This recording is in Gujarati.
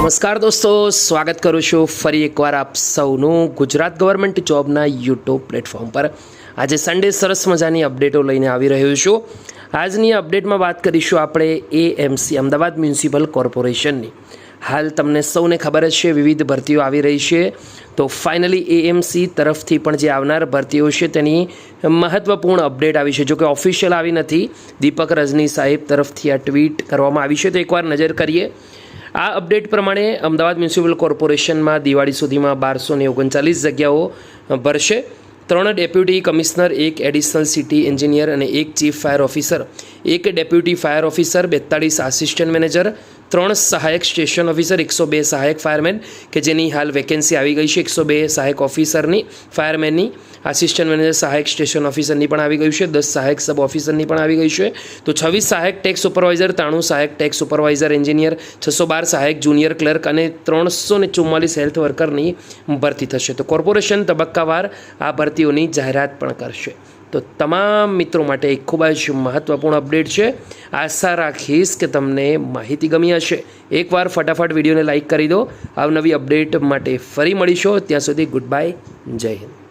નમસ્કાર દોસ્તો, સ્વાગત કરું છું ફરી એકવાર આપ સૌનું ગુજરાત ગવર્મેન્ટ જોબના યુટ્યુબ પ્લેટફોર્મ પર. આજે સન્ડે સરસ મજાની અપડેટો લઈને આવી રહ્યો છું. આજની અપડેટમાં વાત કરીશું આપણે એએમસી અમદાવાદ મ્યુનિસિપલ કોર્પોરેશનની. હાલ તમને સૌને ખબર જ છે, વિવિધ ભરતીઓ આવી રહી છે. તો ફાઇનલી એએમસી તરફથી પણ જે આવનાર ભરતીઓ છે, તેની મહત્ત્વપૂર્ણ અપડેટ આવી છે. જોકે ઓફિશિયલ આવી નથી. દીપક રજની સાહેબ તરફથી આ ટ્વીટ કરવામાં આવી છે. તો એકવાર નજર કરીએ. આ અપડેટ પ્રમાણે અમદાવાદ મ્યુનિસિપલ કોર્પોરેશનમાં દિવાળી સુધીમાં બારસો ને ઓગણચાલીસ જગ્યાઓ ભરશે. ત્રણ ડેપ્યુટી કમિશનર, એક એડિશનલ સિટી એન્જિનિયર અને એક ચીફ ફાયર ઓફિસર. એક ડેપ્યુટી ફાયર ઓફિસર, બેતાળીસ આસિસ્ટન્ટ મેનેજર ત્રણ સહાયક સ્ટેશન ઓફિસર, એકસો બે સહાયક ફાયરમેન કે જેની હાલ વેકેન્સી આવી ગઈ છે. એકસો બે સહાયક ઓફિસરની ફાયરમેનની આસિસ્ટન્ટ મેનેજર સહાયક સ્ટેશન ઓફિસરની પણ આવી ગયું છે. દસ સહાયક સબ ઓફિસરની પણ આવી ગઈ છે. તો છવ્વીસ સહાયક ટેક્સ સુપરવાઇઝર ત્રાણું સહાયક ટેક્સ સુપરવાઇઝર એન્જિનિયર છસો બાર સહાયક જુનિયર ક્લર્ક અને ત્રણસો ને ચુમ્માલીસ હેલ્થ વર્કરની ભરતી થશે. તો કોર્પોરેશન તબક્કાવાર આ ભરતીઓની જાહેરાત પણ કરશે. તો તમામ મિત્રો માટે એક ખૂબ જ મહત્ત્વપૂર્ણ અપડેટ છે. આશા રાખીશ કે તમને માહિતી ગમી હશે. એકવાર ફટાફટ વિડીયોને લાઇક કરી દો. આવનવી અપડેટ માટે ફરી મળીશો. ત્યાં સુધી ગુડ બાય જય હિન્દ.